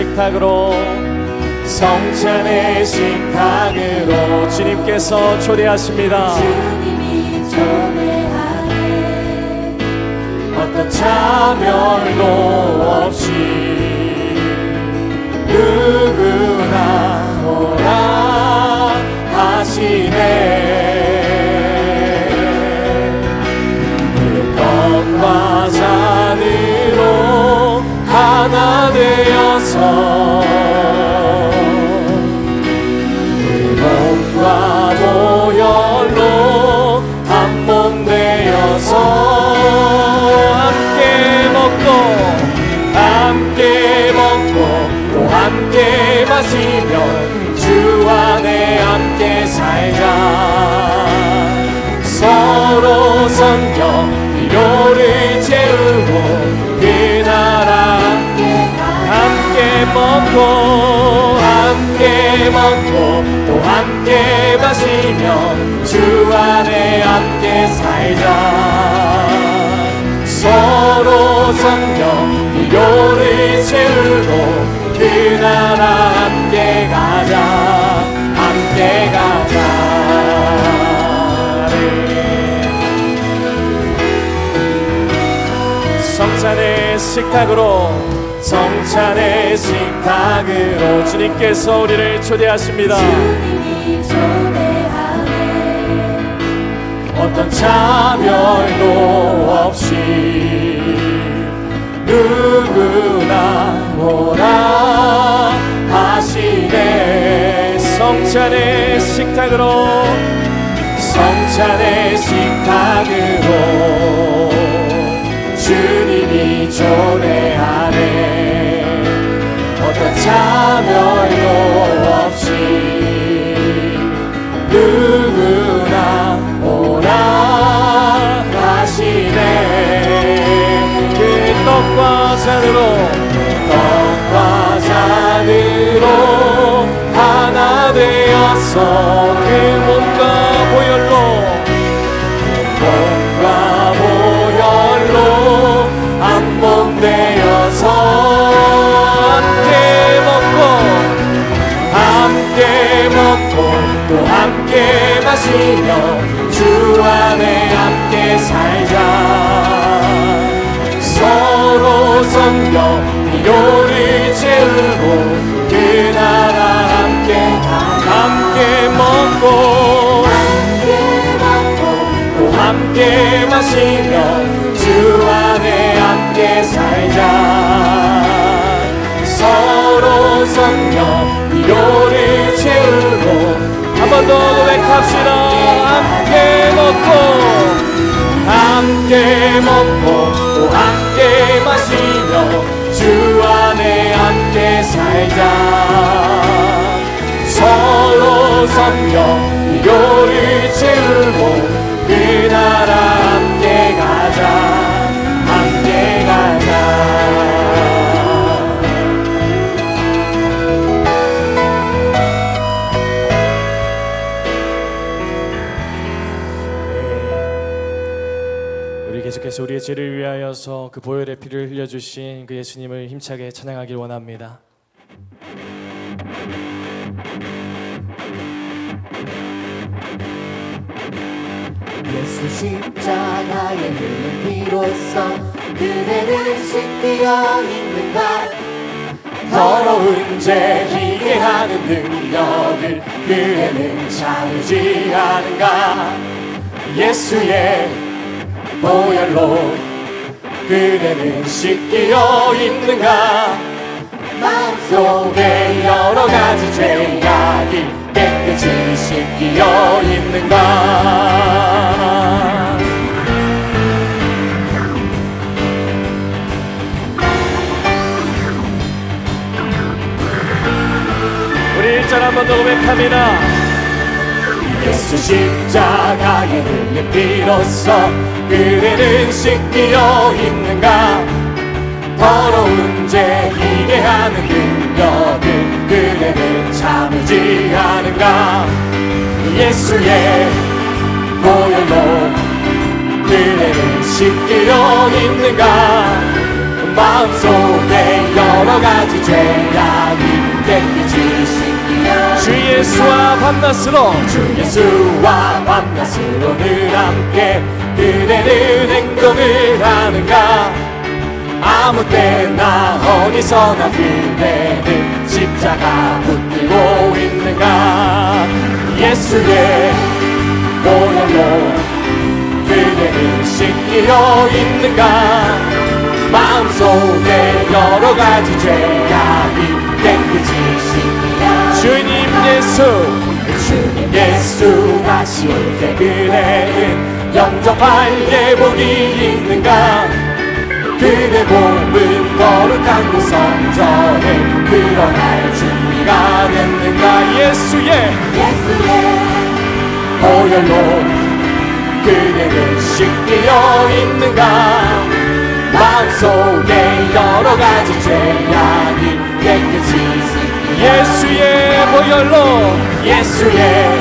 식탁으로 성찬의 식탁으로. 주님께서 초대하십니다. 주님이 초대하네. 어떤 차별도 없이 누구나 오라 하시네. 그 떡과 잔으로 하나 되어서 먹고 또 함께 마시며 주 안에 함께 살자. 서로 섬겨 필요를 채우고 그 나라 함께 가자. 함께 가자. 성찬의 식탁으로 성찬의 식탁으로 주님께서 우리를 초대하십니다. 주님이 초대하네. 어떤 차별도 없이 누구나 뭐라 하시네. 성찬의 식탁으로 성찬의 식탁 그 몸과 보혈로 몸과 보혈로 한 몸 되어서 함께 먹고 함께 먹고 또 함께 마시며 주 안에 함께 살자. 서로 섬겨 필요 먹고 함께 마시며 주 안에 함께 살자. 서로 섬겨 필요를 채우고 한 번 더 고백합시다. 함께 먹고 함께 먹고 또 함께 마시며 주 안에 함께 살자 섬겨 필요를 채우고 그 나라 함께 가자 함께 가자 네. 우리 계속해서 우리의 죄를 위하여서 그 보혈의 피를 흘려주신 그 예수님을 힘차게 찬양하길 원합니다. 예수 십자가에 흘린 피로써 그대를 씻기어 있는가? 더러운 죄 희게 하는 능력을 그에는 차르지 않은가? 예수의 보혈로 그대는 씻기어 있는가? 마음속에 여러 가지 죄악이 깨끗이 씻기어 있는가 한번 더 고백합니다. 예수 흘린 피로써 그대는 씻기어 있는가? 더러운 죄 이게 하는 능력을 그대는 참지 않은가? 예수의 보혈로 그대는 씻기어 있는가? 마음속에 여러 가지 죄악이 주 예수와 밤낮으로. 주 예수와 밤낮으로 늘 함께 그대는 행동을 하는가? 아무 때나 어디서나 그대는 십자가 붙들고 있는가? 예수의 보혈로 그대는 씻기어 있는가? 마음속에 여러 가지 죄악이 깨끗이 주님 예수 주님 예수 다시 올때 그대는 영접할 예복이 있는가? 그대 몸은 거룩한 그 성전에 드러날 준비가 됐는가? 예수의 예수의 보혈로 그대는 씻기어 있는가? 마음속에 여러 가지 죄악이 깨끗이 예수의 보혈로. 예수의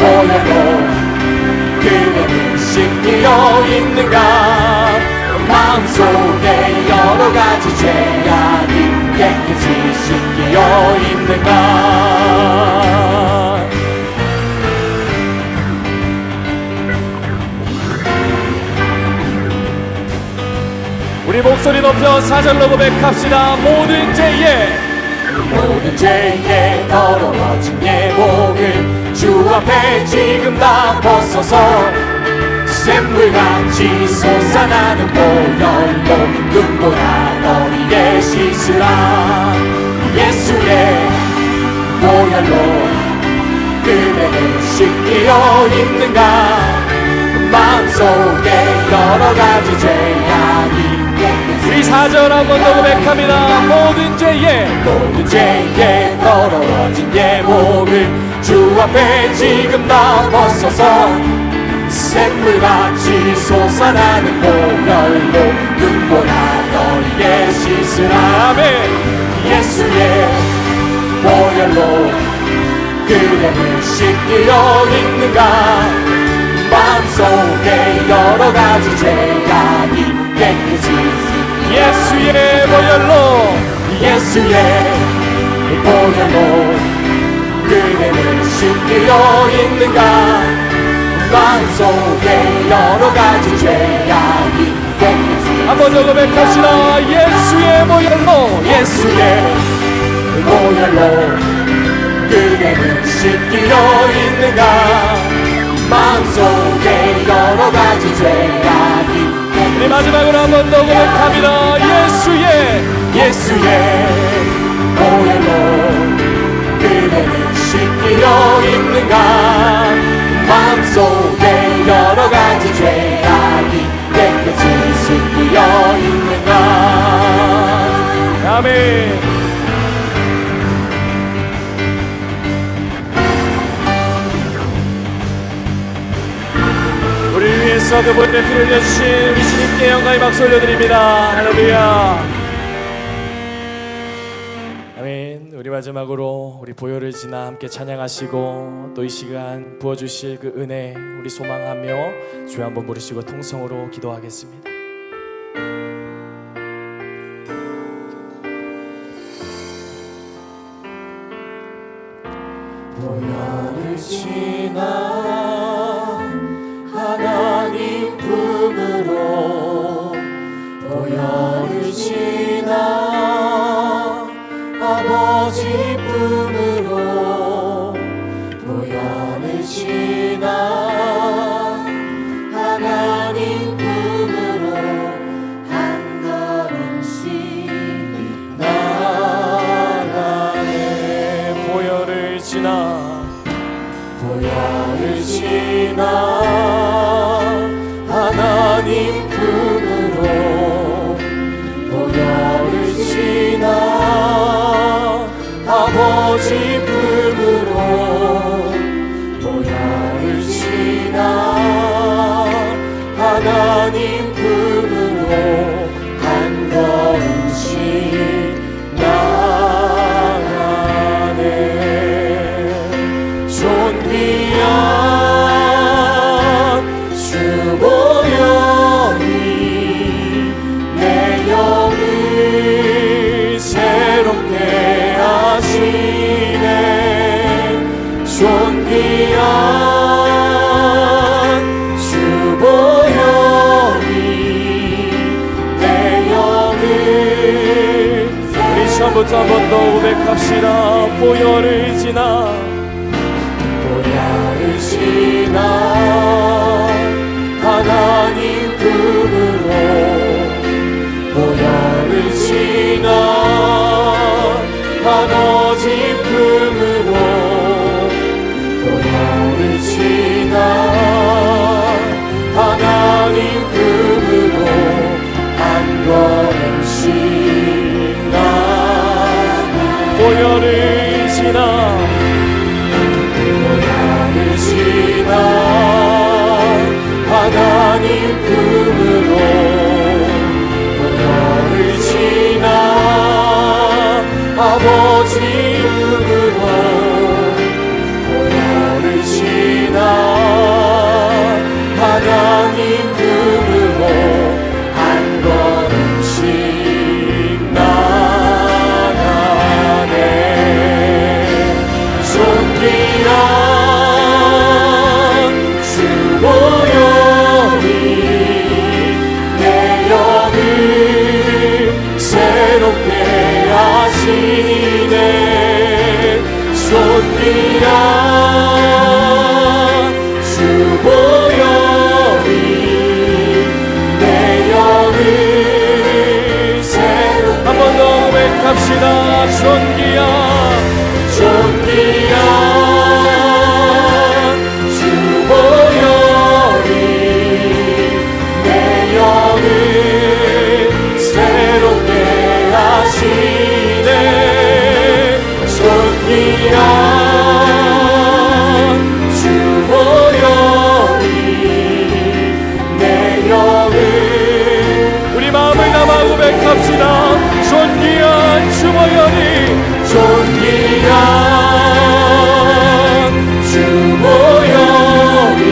보혈로 그대는 씻기어 있는가? 마음속에 여러 가지 죄악이 깨끗이 씻기어 있는가? 우리 목소리 높여 사절로 고백합시다. 모든 죄에 모든 죄에 더러워진 예복을 주 앞에 지금 다 벗어서 샘물같이 솟아나는 보혈로 눈보라 너희의 씻으라. 예수의 보혈로 그대는 씻기어 있는가? 마음속에 여러 가지 죄악이 우리 사절 한번 더 고백합니다. 모든 죄에 모든 죄에 더러워진 예목을 주 앞에 지금 다 벗어서 샘물같이 솟아나는 보혈로 눈보라 너희의 씻으라. 아멘. 예수의 보혈로 그대는 씻기어 있는가? 마음속에 여러 가지 죄악이 깨끗이 예수의 보혈로 예수의 보혈로 그대는 씻기어 있는가? 마음속에 여러 가지 죄악이 한번 더 고백합시다. 예수의 보혈로 예수의 보혈로 그대는 씻기어 있는가? 마음속에 여러 가지 죄악이 우리 마지막으로 한 번 더 고백합니다. 예수의 예수의 보혈로 그대는 씻기어 있는가? 마음속에 여러 가지 죄악이 깨끗이 씻기어 있는가? 아멘 서그 보혈의 피를 흘려주신 우리 주님께 영광의 박수 올려드립니다. 할렐루야. 아멘. 우리 마지막으로 우리 보혈을 지나 함께 찬양하시고 또 이 시간 부어주실 그 은혜 우리 소망하며 주여 한번 부르시고 통성으로 기도하겠습니다. 보혈을 지나 보혈을 지나 또한번 더 고백합시다. 보혈을 지나 보혈을 지나. 하나님 하나님 품으로 보혈을 지나 아버지 시다 존귀한 존귀한 주 보혈이 내 영을 새롭게 하시네. 존귀한 주 보혈이 내 영을 우리 마음을 담아 고백합시다 존귀한 주 보혈이 존귀한 주 보혈이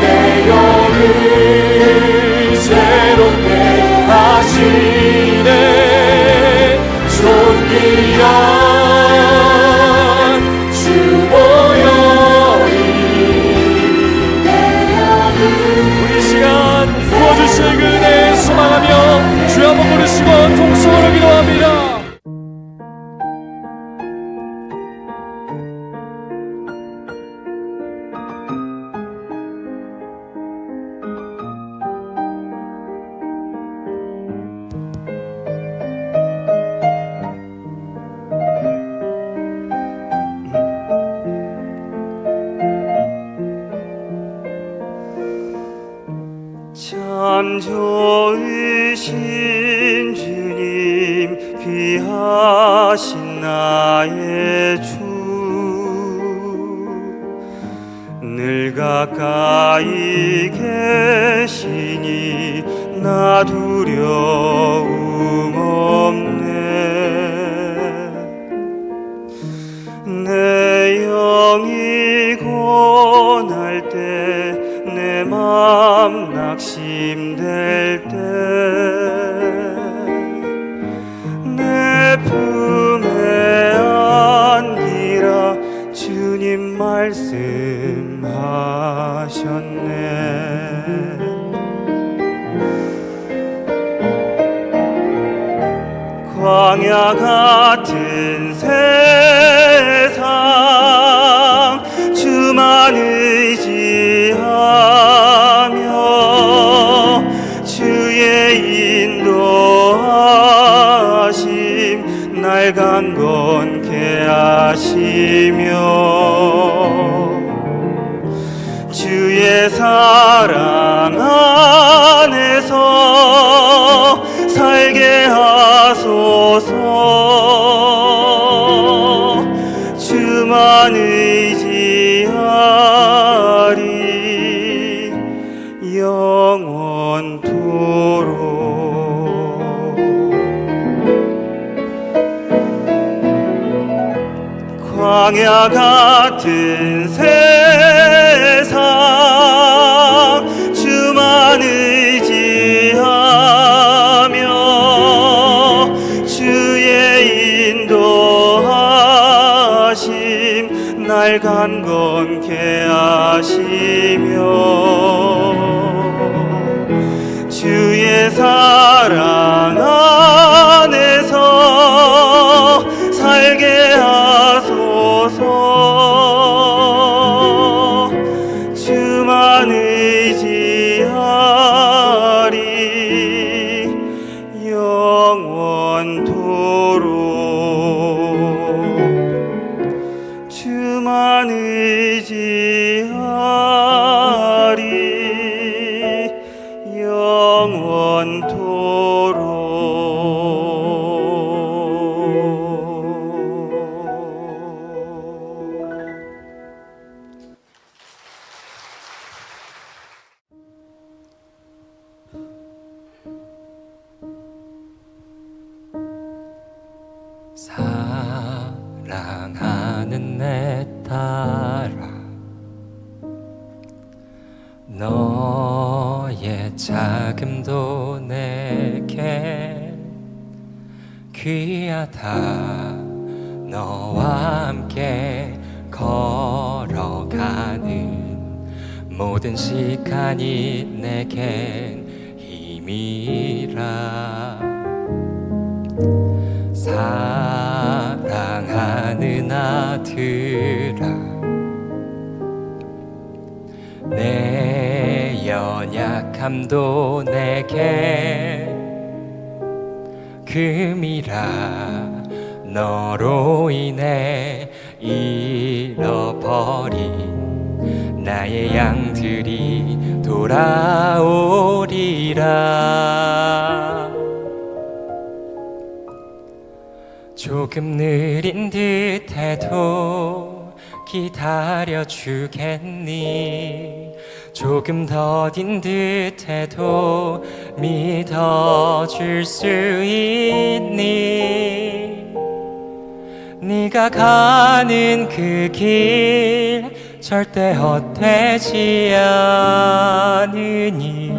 내 영을 새롭게 하시네. 존귀한 광야 같은 세상 주만 의지하며 주의 인도하심 날강 사랑하는 내 딸아 너의 자금도 내게 귀하다. 너와 함께 걸어가는 모든 시간이 내겐 힘이라. 사 랑하는 아들아 내 연약함도 내게 금이라 너로 인해 잃어버린 나의 양들이 돌아오리라 조금 느린 듯해도 기다려 주겠니? 조금 더딘 듯해도 믿어줄 수 있니? 네가 가는 그 길 절대 헛되지 않으니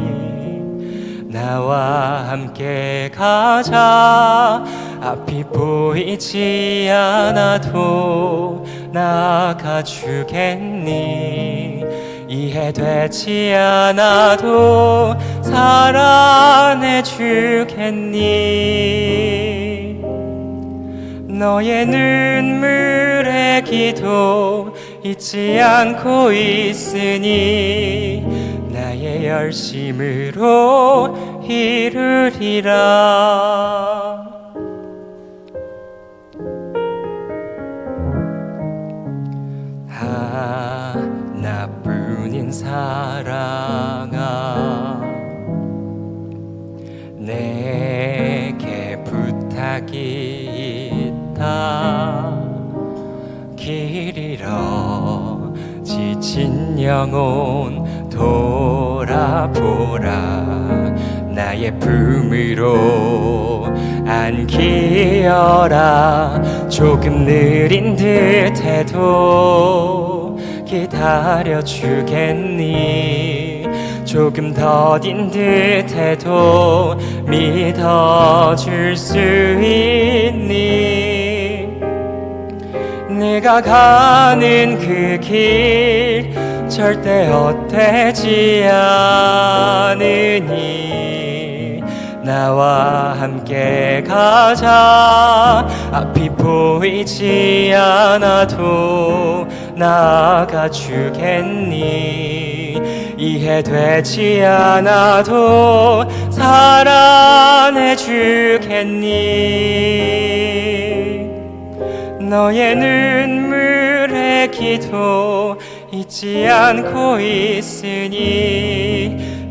나와 함께 가자 앞이 보이지 않아도 나가 주겠니? 이해되지 않아도 사랑해 주겠니? 너의 눈물의 기도 잊지 않고 있으니 나의 열심으로 이루리라 사랑아 내게 부탁이 있다. 길 잃어 지친 영혼 돌아보라. 나의 품으로 안기어라. 조금 느린 듯 해도 기다려 주겠니? 조금 더딘 듯해도 믿어줄 수 있니? 내가 가는 그 길 절대 헛되지 않으니 나와 함께 가자. 앞이 보이지 않아도 나아가 주겠니? 이해되지 않아도 사랑해 주겠니? 너의 눈물의 기도 잊지 않고 있으니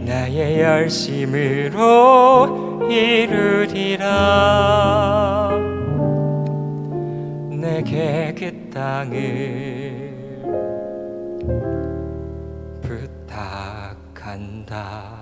나의 열심으로 이루리라. 내게 그 땅을 부탁한다